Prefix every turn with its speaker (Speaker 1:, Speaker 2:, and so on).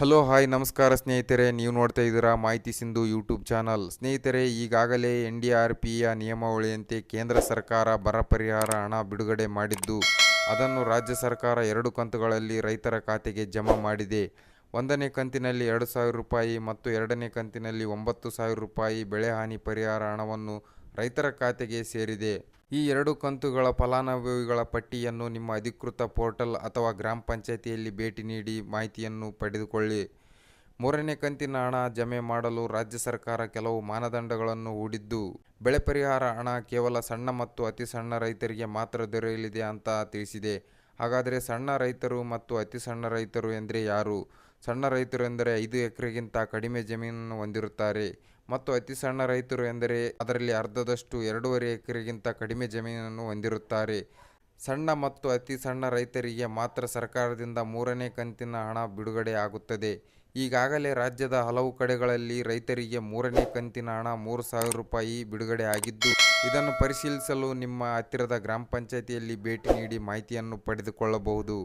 Speaker 1: Hello hi ನಮಸ್ಕಾರ ಸ್ನೇಹಿತರೆ. ನೀವು ನೋಡ್ತಾ ಇದ್ದೀರಾ ಮಾಹಿತಿ ಸಿಂಧು ಯೂಟ್ಯೂಬ್ ಚಾನಲ್ ಸ್ನೇಹಿತರೆ, ಈಗಾಗಲೇ ಎನ್ ಡಿ ಆರ್ ಪಿಯ ನಿಯಮಾವಳಿಯಂತೆ ಕೇಂದ್ರ ಸರ್ಕಾರ ಬರ ಪರಿಹಾರ ಹಣ ಬಿಡುಗಡೆ ಮಾಡಿದ್ದು, ಅದನ್ನು ರಾಜ್ಯ ಸರ್ಕಾರ ಎರಡು ಕಂತುಗಳಲ್ಲಿ ರೈತರ ಖಾತೆಗೆ ಜಮಾ ಮಾಡಿದೆ. ಒಂದನೇ ಕಂತಿನಲ್ಲಿ ಎರಡು ಸಾವಿರ ರೂಪಾಯಿ ಮತ್ತು ಎರಡನೇ ಕಂತಿನಲ್ಲಿ ಒಂಬತ್ತು ಸಾವಿರ ರೂಪಾಯಿ ಬೆಳೆಹಾನಿ ಪರಿಹಾರ ಹಣವನ್ನು ರೈತರ ಖಾತೆಗೆ ಸೇರಿದೆ. ಈ ಎರಡು ಕಂತುಗಳ ಫಲಾನುಭವಿಗಳ ಪಟ್ಟಿಯನ್ನು ನಿಮ್ಮ ಅಧಿಕೃತ ಪೋರ್ಟಲ್ ಅಥವಾ ಗ್ರಾಮ ಪಂಚಾಯಿತಿಯಲ್ಲಿ ಭೇಟಿ ನೀಡಿ ಮಾಹಿತಿಯನ್ನು ಪಡೆದುಕೊಳ್ಳಿ. ಮೂರನೇ ಕಂತಿನ ಹಣ ಜಮೆ ಮಾಡಲು ರಾಜ್ಯ ಸರ್ಕಾರ ಕೆಲವು ಮಾನದಂಡಗಳನ್ನು ಹೂಡಿದ್ದು, ಬೆಳೆ ಪರಿಹಾರ ಹಣ ಕೇವಲ ಸಣ್ಣ ಮತ್ತು ಅತಿ ಸಣ್ಣ ರೈತರಿಗೆ ಮಾತ್ರ ದೊರೆಯಲಿದೆ ಅಂತ ತಿಳಿಸಿದೆ. ಹಾಗಾದರೆ ಸಣ್ಣ ರೈತರು ಮತ್ತು ಅತಿ ಸಣ್ಣ ರೈತರು ಎಂದರೆ ಯಾರು? ಸಣ್ಣ ರೈತರು ಎಂದರೆ ಐದು ಎಕರೆಗಿಂತ ಕಡಿಮೆ ಜಮೀನನ್ನು ಹೊಂದಿರುತ್ತಾರೆ ಮತ್ತು ಅತಿ ಸಣ್ಣ ರೈತರು ಎಂದರೆ ಅದರಲ್ಲಿ ಅರ್ಧದಷ್ಟು ಎರಡೂವರೆ ಎಕರೆಗಿಂತ ಕಡಿಮೆ ಜಮೀನನ್ನು ಹೊಂದಿರುತ್ತಾರೆ. ಸಣ್ಣ ಮತ್ತು ಅತಿ ಸಣ್ಣ ರೈತರಿಗೆ ಮಾತ್ರ ಸರ್ಕಾರದಿಂದ ಮೂರನೇ ಕಂತಿನ ಹಣ ಬಿಡುಗಡೆ ಆಗುತ್ತದೆ. ಈಗಾಗಲೇ ರಾಜ್ಯದ ಹಲವು ಕಡೆಗಳಲ್ಲಿ ರೈತರಿಗೆ ಮೂರನೇ ಕಂತಿನ ಹಣ ಮೂರು ಸಾವಿರ ರೂಪಾಯಿ ಬಿಡುಗಡೆ ಆಗಿದ್ದು, ಇದನ್ನು ಪರಿಶೀಲಿಸಲು ನಿಮ್ಮ ಹತ್ತಿರದ ಗ್ರಾಮ ಪಂಚಾಯಿತಿಯಲ್ಲಿ ಭೇಟಿ ನೀಡಿ ಮಾಹಿತಿಯನ್ನು ಪಡೆದುಕೊಳ್ಳಬಹುದು.